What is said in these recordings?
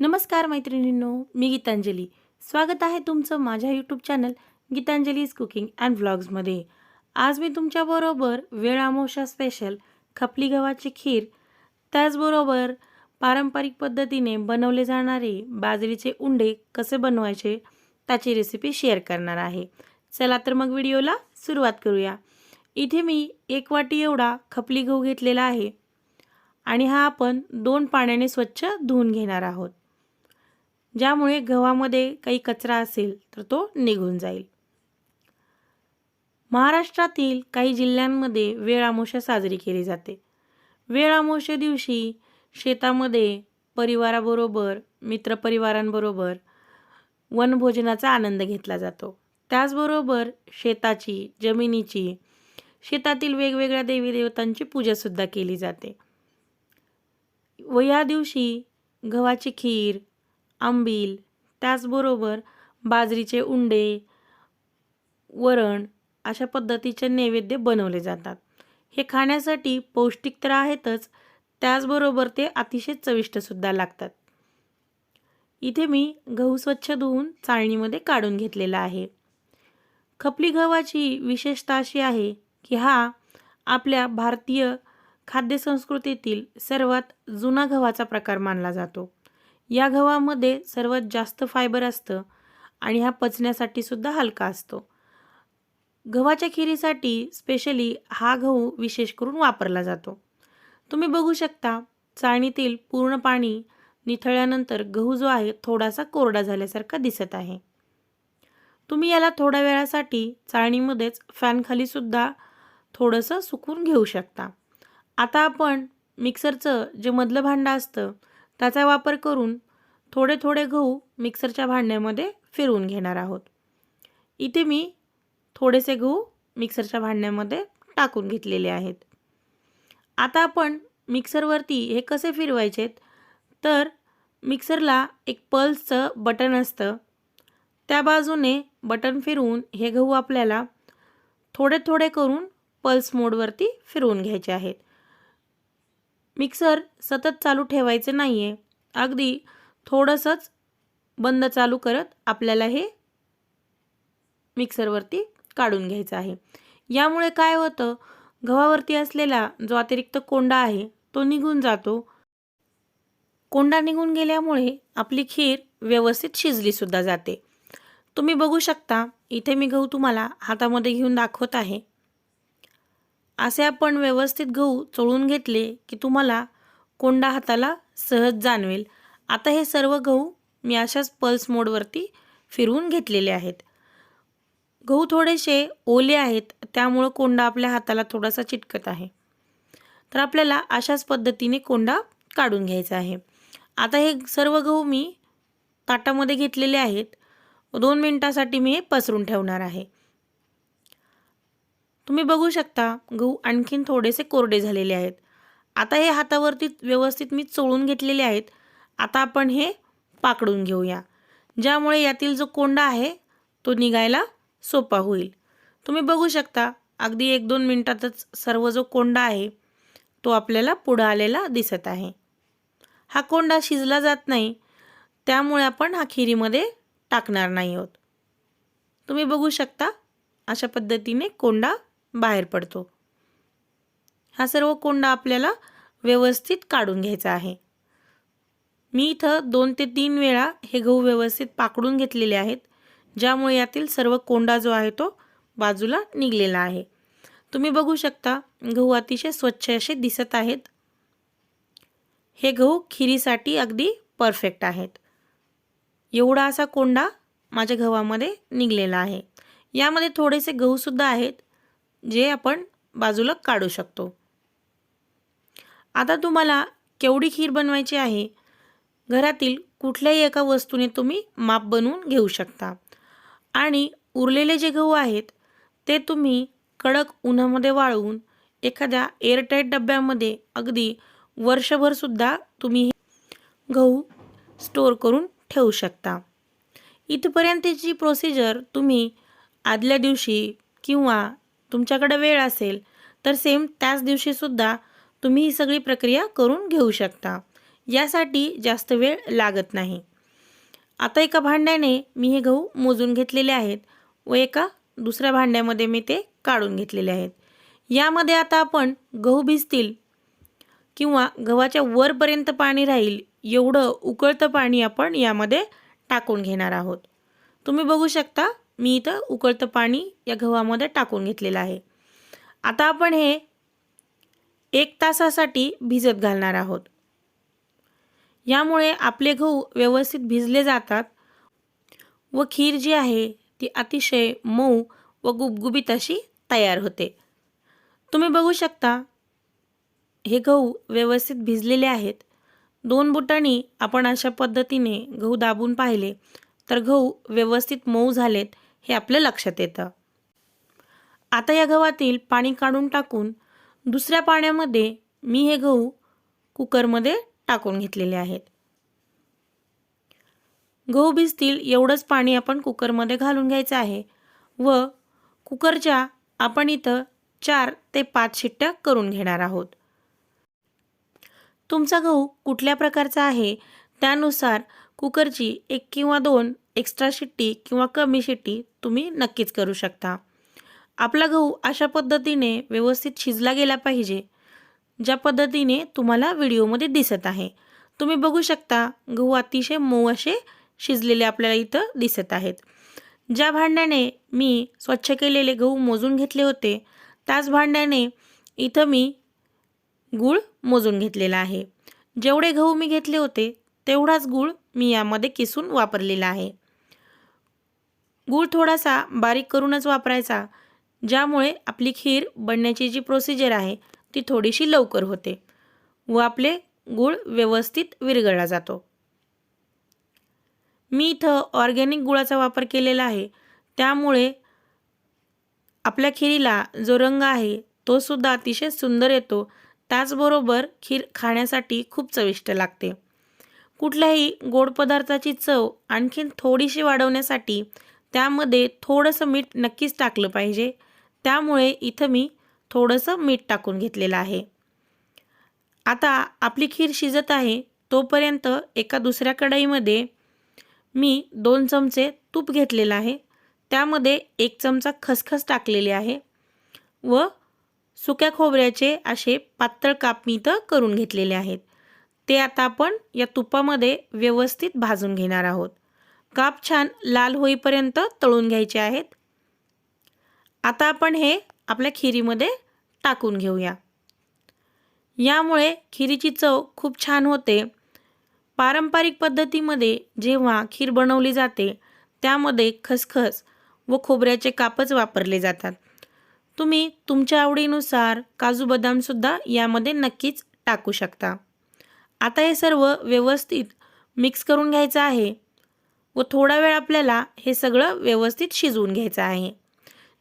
नमस्कार मैत्रिणींनो मी गीतांजली. स्वागत आहे तुमचं माझ्या YouTube channel Gitanjali's cooking and व्लॉग्समध्ये. आज मी तुमच्याबरोबर वेळ अमावस्या स्पेशल खपली गव्हाची खीर त्याचबरोबर पारंपरिक पद्धतीने बनवले जाणारे बाजरीचे उंडे कसे बनवायचे त्याची रेसिपी शेअर करणार आहे. चला तर मग व्हिडिओला सुरुवात करूया. इथे मी एक वाटी एवढा खपली गहू घेतलेला आहे आणि हा आपण दोन पाण्याने स्वच्छ धुवून घेणार आहोत. ज्यामुळे गव्हामध्ये काही कचरा असेल तर तो निघून जाईल. महाराष्ट्रातील काही जिल्ह्यांमध्ये वेळ साजरी केली जाते. वेळ दिवशी शेतामध्ये परिवाराबरोबर मित्रपरिवारांबरोबर वनभोजनाचा आनंद घेतला जातो. त्याचबरोबर शेताची जमिनीची शेतातील वेगवेगळ्या देवी देवतांची पूजासुद्धा केली जाते. व या दिवशी गव्हाची खीर आंबील त्याचबरोबर बाजरीचे उंडे वरण अशा पद्धतीचे नैवेद्य बनवले जातात. हे खाण्यासाठी पौष्टिक तर आहेतच त्याचबरोबर ते अतिशय चविष्टसुद्धा लागतात. इथे मी गहू स्वच्छ धुवून चाळणीमध्ये काढून घेतलेला आहे. खपली गव्हाची विशेषता अशी आहे की हा आपल्या भारतीय खाद्यसंस्कृतीतील सर्वात जुना गव्हाचा प्रकार मानला जातो. या गव्हामध्ये सर्वात जास्त फायबर असतं आणि हा पचण्यासाठी सुद्धा हलका असतो. गव्हाच्या खिरीसाठी स्पेशली हा गहू विशेष करून वापरला जातो. तुम्ही बघू शकता चाळणीतील पूर्ण पाणी निथळल्यानंतर गहू जो आहे थोडासा कोरडा झाल्यासारखा दिसत आहे. तुम्ही याला थोड्या वेळासाठी चाळणीमध्येच फॅनखालीसुद्धा थोडंसं सुकून घेऊ शकता. आता आपण मिक्सरचं जे मधलं भांडं असतं त्याचा वापर करून थोडे थोडे गहू मिक्सरच्या भांड्यामध्ये फिरवून घेणार आहोत. इथे मी थोडेसे गहू मिक्सरच्या भांड्यामध्ये टाकून घेतलेले आहेत. आता आपण मिक्सरवरती हे कसे फिरवायचेत तर मिक्सरला एक पल्सचं बटन असतं. त्या बाजूने बटन फिरवून हे गहू आपल्याला थोडे थोडे करून पल्स मोडवरती फिरवून घ्यायचे आहेत. मिक्सर सतत चालू ठेवायचं नाही आहे अगदी थोडंसंच बंद चालू करत आपल्याला हे मिक्सरवरती काढून घ्यायचं आहे. यामुळे काय होतं? गव्हावरती असलेला जो अतिरिक्त कोंडा आहे तो निघून जातो. कोंडा निघून गेल्यामुळे आपली खीर व्यवस्थित शिजलीसुद्धा जाते. तुम्ही बघू शकता इथे मी गहू तुम्हाला हातामध्ये घेऊन दाखवत आहे. असे आपण व्यवस्थित गहू चोळून घेतले की तुम्हाला कोंडा हाताला सहज जाणवेल. आता हे सर्व गहू मी अशाच पल्स मोडवरती फिरवून घेतलेले आहेत. गहू थोडेसे ओले आहेत त्यामुळं कोंडा आपल्या हाताला थोडासा चिटकत आहे. तर आपल्याला अशाच पद्धतीने कोंडा काढून घ्यायचा आहे. आता हे सर्व गहू मी ताटामध्ये घेतलेले आहेत. दोन मिनटासाठी मी हे पसरून ठेवणार आहे. तुम्ही बघू शकता गहू आणखीन थोडेसे कोरडे झालेले आहेत. आता हे हातावरती व्यवस्थित मी चोळून घेतलेले आहेत. आता आपण हे पाकडून घेऊया. ज्यामुळे यातील जो कोंडा आहे तो निघायला सोपा होईल. तुम्ही बघू शकता अगदी एक दोन मिनटातच सर्व जो कोंडा आहे तो आपल्याला पुढं आलेला दिसत आहे. हा कोंडा शिजला जात नाही. त्यामुळे आपण हा खिरीमध्ये टाकणार नाही आहोत. तुम्ही बघू शकता अशा पद्धतीने कोंडा बाहेर पडतो. हा सर्व कोंडा आपल्याला व्यवस्थित काढून घ्यायचा आहे. मी इथं दोन ते तीन वेळा हे गहू व्यवस्थित पाकडून घेतलेले आहेत ज्यामुळे यातील सर्व कोंडा जो आहे तो बाजूला निघलेला आहे. तुम्ही बघू शकता गहू अतिशय स्वच्छ असे दिसत आहेत. हे गहू खिरीसाठी अगदी परफेक्ट आहेत. एवढा असा कोंडा माझ्या गव्हामध्ये निघलेला आहे. यामध्ये थोडेसे गहूसुद्धा आहेत जे आपण बाजूला काढू शकतो. आता तुम्हाला केवढी खीर बनवायची आहे? घरातील कुठल्याही एका वस्तूने तुम्ही माप बनवून घेऊ शकता. आणि उरलेले जे गहू आहेत ते तुम्ही कडक उन्हामध्ये वाळवून एखाद्या एअरटाईट डब्यामध्ये अगदी वर्षभरसुद्धा तुम्ही गहू स्टोअर करून ठेवू शकता. इथपर्यंतची प्रोसिजर तुम्ही आदल्या दिवशी किंवा तुमच्याकडे वेळ असेल तर सेम त्याच दिवशीसुद्धा तुम्ही ही सगळी प्रक्रिया करून घेऊ शकता. यासाठी जास्त वेळ लागत नाही. आता एका भांड्याने मी हे गहू मोजून घेतलेले आहेत व एका दुसऱ्या भांड्यामध्ये मी ते काढून घेतलेले आहेत. यामध्ये आता आपण गहू भिजतील किंवा गव्हाच्या वरपर्यंत पाणी राहील एवढं उकळतं पाणी आपण यामध्ये टाकून घेणार आहोत. तुम्ही बघू शकता मी इथं उकळतं पाणी या गव्हामध्ये टाकून घेतलेलं आहे. आता आपण हे एक तासासाठी भिजत घालणार आहोत. यामुळे आपले गहू व्यवस्थित भिजले जातात व खीर जी आहे ती अतिशय मऊ व गुबगुबीत अशी तयार होते. तुम्ही बघू शकता हे गहू व्यवस्थित भिजलेले आहेत. दोन बुटांनी आपण अशा पद्धतीने गहू दाबून पाहिले तर गहू व्यवस्थित मऊ झालेत. हे आपल्या लक्षात येतं. आता या गव्हातील पाणी काढून टाकून दुसऱ्या पाण्यामध्ये मी हे गहू कुकरमध्ये टाकून घेतलेले आहेत. गहू भिजतील एवढंच पाणी आपण कुकरमध्ये घालून घ्यायचं आहे व कुकरच्या आपण इथं चार ते पाच शिट्ट्या करून घेणार आहोत. तुमचा गहू कुठल्या प्रकारचा आहे त्यानुसार कुकरची एक किंवा दोन एक्स्ट्रा शिट्टी किंवा कमी शिट्टी तुम्ही नक्कीच करू शकता. आपला गहू अशा पद्धतीने व्यवस्थित शिजला गेला पाहिजे ज्या पद्धतीने तुम्हाला व्हिडिओमध्ये दिसत आहे. तुम्ही बघू शकता गहू अतिशय मऊ असे शिजलेले आपल्याला इथं दिसत आहेत. ज्या भांड्याने मी स्वच्छ केलेले गहू मोजून घेतले होते त्याच भांड्याने इथं मी गूळ मोजून घेतलेला आहे. जेवढे गहू मी घेतले होते तेवढाच गूळ मी यामध्ये किसून वापरलेला आहे. गूळ थोडासा बारीक करूनच वापरायचा ज्यामुळे आपली खीर बनण्याची जी प्रोसिजर आहे ती थोडीशी लवकर होते व आपले गूळ व्यवस्थित विरघळला जातो. मी इथं ऑर्गॅनिक गुळाचा वापर केलेला आहे त्यामुळे आपल्या खिरीला जो रंग आहे तो सुद्धा अतिशय सुंदर येतो. त्याचबरोबर खीर खाण्यासाठी खूप चविष्ट लागते. कुठल्याही गोड पदार्थाची चव आणखीन थोडीशी वाढवण्यासाठी त्यामध्ये थोडंसं मीठ नक्कीच टाकलं पाहिजे. त्यामुळे इथं मी थोडंसं मीठ टाकून घेतलेलं आहे. आता आपली खीर शिजत आहे तोपर्यंत एका दुसऱ्या कढईमध्ये मी दोन चमचे तूप घेतलेलं आहे. त्यामध्ये एक चमचा खसखस टाकलेली आहे व सुक्या खोबऱ्याचे असे पातळ काप मी इथं करून घेतलेले आहेत. ते आता आपण या तुपामध्ये व्यवस्थित भाजून घेणार आहोत. काप छान लाल होईपर्यंत तळून घ्यायचे आहेत. आता आपण हे आपल्या खिरीमध्ये टाकून घेऊया. यामुळे खिरीची चव खूप छान होते. पारंपरिक पद्धतीमध्ये जेव्हा खीर बनवली जाते त्यामध्ये खसखस व खोबऱ्याचे कापच वापरले जातात. तुम्ही तुमच्या आवडीनुसार काजू बदामसुद्धा यामध्ये नक्कीच टाकू शकता. आता हे सर्व व्यवस्थित मिक्स करून घ्यायचं आहे. व थोडा वेळ आपल्याला हे सगळं व्यवस्थित शिजवून घ्यायचं आहे.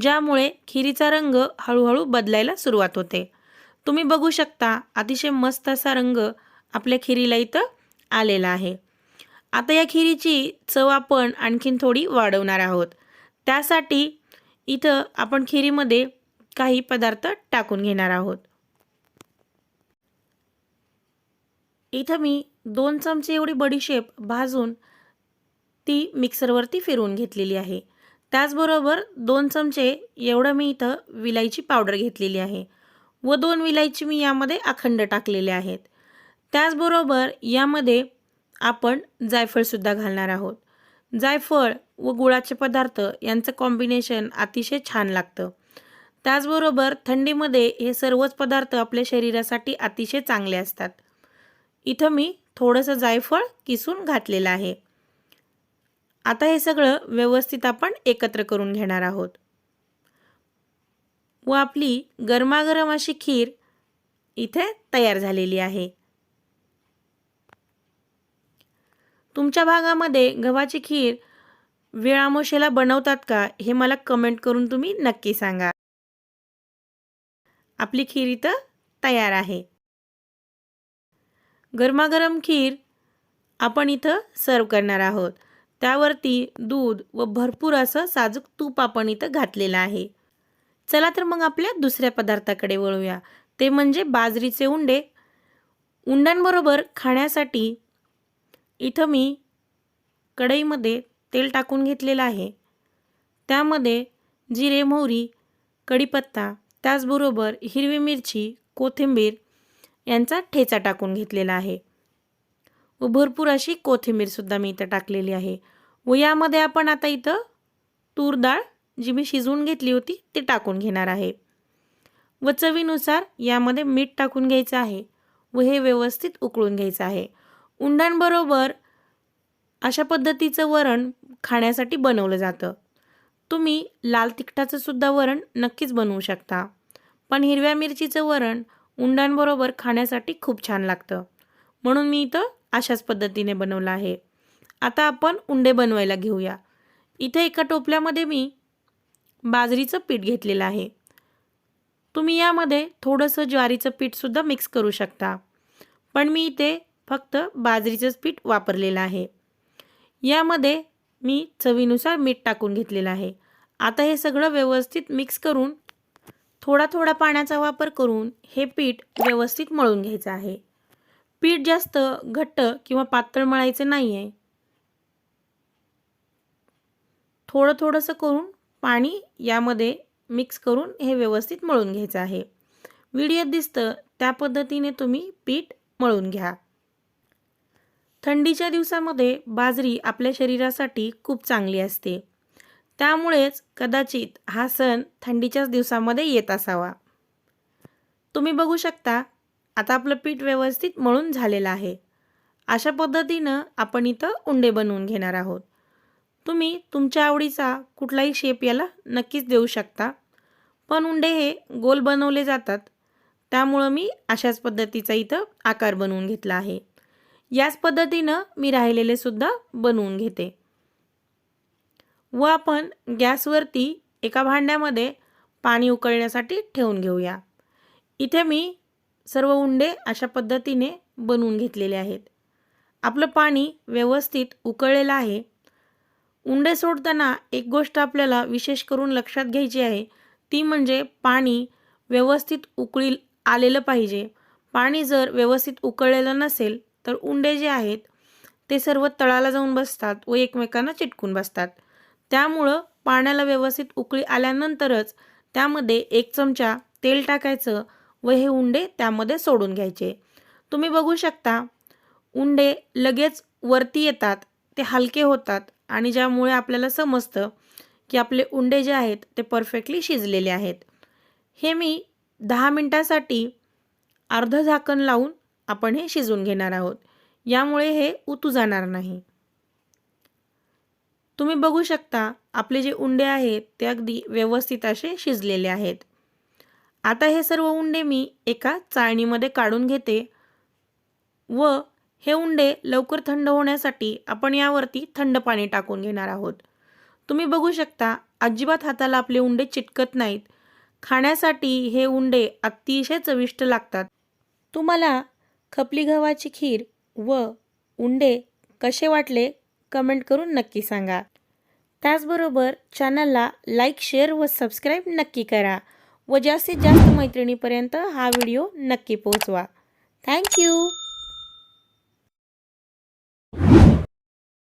ज्यामुळे खिरीचा रंग हळूहळू बदलायला सुरुवात होते. तुम्ही बघू शकता अतिशय मस्त असा रंग आपल्या खिरीला इथं आलेला आहे. आता या खिरीची चव आपण आणखीन थोडी वाढवणार आहोत. त्यासाठी इथं आपण खिरीमध्ये काही पदार्थ टाकून घेणार आहोत. इथं मी दोन चमचे एवढी बडीशेप भाजून ती मिक्सरवरती फिरवून घेतलेली आहे. त्याचबरोबर दोन चमचे एवढं मी इथं विलायची पावडर घेतलेली आहे व दोन विलायची मी यामध्ये अखंड टाकलेले आहेत. त्याचबरोबर यामध्ये आपण जायफळसुद्धा घालणार आहोत. जायफळ व गुळाचे पदार्थ यांचं कॉम्बिनेशन अतिशय छान लागतं. त्याचबरोबर थंडीमध्ये हे सर्वच पदार्थ आपल्या शरीरासाठी अतिशय चांगले असतात. इथं मी थोडंसं जायफळ किसून घातलेलं आहे. आता हे सगळं व्यवस्थित आपण एकत्र करून घेणार आहोत. व आपली गरमागरम अशी खीर इथे तयार झालेली आहे. तुमच्या भागामध्ये गव्हाची खीर वेळामोशेला बनवतात का हे मला कमेंट करून तुम्ही नक्की सांगा. आपली खीर इथं तयार आहे. गरमागरम खीर आपण इथं सर्व करणार आहोत. त्यावरती दूध व भरपूर असं साजूक तूप आपण इथं घातलेलं आहे. चला तर मग आपल्या दुसऱ्या पदार्थाकडे वळूया. ते म्हणजे बाजरीचे उंडे. उंड्यांबरोबर खाण्यासाठी इथं मी कढईमध्ये तेल टाकून घेतलेलं आहे. त्यामध्ये जिरे मोहरी कढीपत्ता त्याचबरोबर हिरवी मिरची कोथिंबीर यांचा ठेचा टाकून घेतलेला आहे. व भरपूर अशी कोथिंबीरसुद्धा मी इथं टाकलेली आहे. व यामध्ये आपण आता इथं तूर डाळ जी मी शिजवून घेतली होती ती टाकून घेणार आहे. व चवीनुसार यामध्ये मीठ टाकून घ्यायचं आहे व हे व्यवस्थित उकळून घ्यायचं आहे. उंडांबरोबर अशा पद्धतीचं वरण खाण्यासाठी बनवलं जातं. तुम्ही लाल तिखटाचं सुद्धा वरण नक्कीच बनवू शकता. पण हिरव्या मिरचीचं वरण उंडांबरोबर खाण्यासाठी खूप छान लागतं. म्हणून मी इथं अशाच पद्धतीने बनवलं आहे. आता आपण उंडे बनवायला घेऊया. इथे एका टोपल्यामध्ये मी बाजरीचं पीठ घेतलेलं आहे. तुम्ही यामध्ये थोडंसं ज्वारीचं पीठसुद्धा मिक्स करू शकता. पण मी इथे फक्त बाजरीचंच पीठ वापरलेलं आहे. यामध्ये मी चवीनुसार मीठ टाकून घेतलेलं आहे. आता हे सगळं व्यवस्थित मिक्स करून थोडा थोडा पाण्याचा वापर करून हे पीठ व्यवस्थित मळून घ्यायचं आहे. पीठ जास्त घट्ट किंवा पातळ मळायचं नाही आहे थोडं थोडंसं करून पाणी यामध्ये मिक्स करून हे व्यवस्थित मळून घ्यायचं आहे. व्हिडिओत दिसतं त्या पद्धतीने तुम्ही पीठ मळून घ्या. थंडीच्या दिवसामध्ये बाजरी आपल्या शरीरासाठी खूप चांगली असते. त्यामुळेच कदाचित हा सण थंडीच्याच दिवसामध्ये येत असावा. तुम्ही बघू शकता आता आपलं पीठ व्यवस्थित मळून झालेलं आहे. अशा पद्धतीनं आपण इथं उंडे बनवून घेणार आहोत. तुम्ही तुमच्या आवडीचा कुठलाही शेप याला नक्कीच देऊ शकता. पण उंडे हे गोल बनवले जातात. त्यामुळं मी अशाच पद्धतीचा इथं आकार बनवून घेतला आहे. याच पद्धतीनं मी राहिलेले सुद्धा बनवून घेते. व आपण गॅसवरती एका भांड्यामध्ये पाणी उकळण्यासाठी ठेवून घेऊया. इथे मी सर्व उंडे अशा पद्धतीने बनवून घेतलेले आहेत. आपलं पाणी व्यवस्थित उकळलेलं आहे. उंडे सोडताना एक गोष्ट आपल्याला विशेष करून लक्षात घ्यायची आहे. ती म्हणजे पाणी व्यवस्थित उकळी आलेलं पाहिजे. पाणी जर व्यवस्थित उकळलेलं नसेल तर उंडे जे आहेत ते सर्व तळाला जाऊन बसतात व एकमेकांना चिटकून बसतात. त्यामुळं पाण्याला व्यवस्थित उकळी आल्यानंतरच त्यामध्ये एक चमचा तेल टाकायचं व हे उंडे त्यामध्ये सोडून घ्यायचे. तुम्ही बघू शकता उंडे लगेच वरती येतात ते हलके होतात आणि ज्यामुळे आपल्याला समजतं की आपले उंडे जे आहेत ते परफेक्टली शिजलेले आहेत. हे मी दहा मिनटासाठी अर्ध झाकण लावून आपण हे शिजून घेणार आहोत. यामुळे हे उतू जाणार नाही. तुम्ही बघू शकता आपले जे उंडे आहेत ते अगदी व्यवस्थित असे शिजलेले आहेत. आता हे सर्व उंडे मी एका चाळणीमध्ये काढून घेते व हे उंडे लवकर थंड होण्यासाठी आपण यावरती थंड पाणी टाकून घेणार आहोत. तुम्ही बघू शकता अजिबात हाताला आपले उंडे चिटकत नाहीत. खाण्यासाठी हे उंडे अतिशय चविष्ट लागतात. तुम्हाला खपली गव्हाची खीर व उंडे कसे वाटले कमेंट करून नक्की सांगा. त्याचबरोबर चॅनलला लाईक शेअर व सबस्क्राईब नक्की करा. व जास्तीत जास्त मैत्रिणीपर्यंत हा व्हिडिओ नक्की पोहोचवा. थँक्यू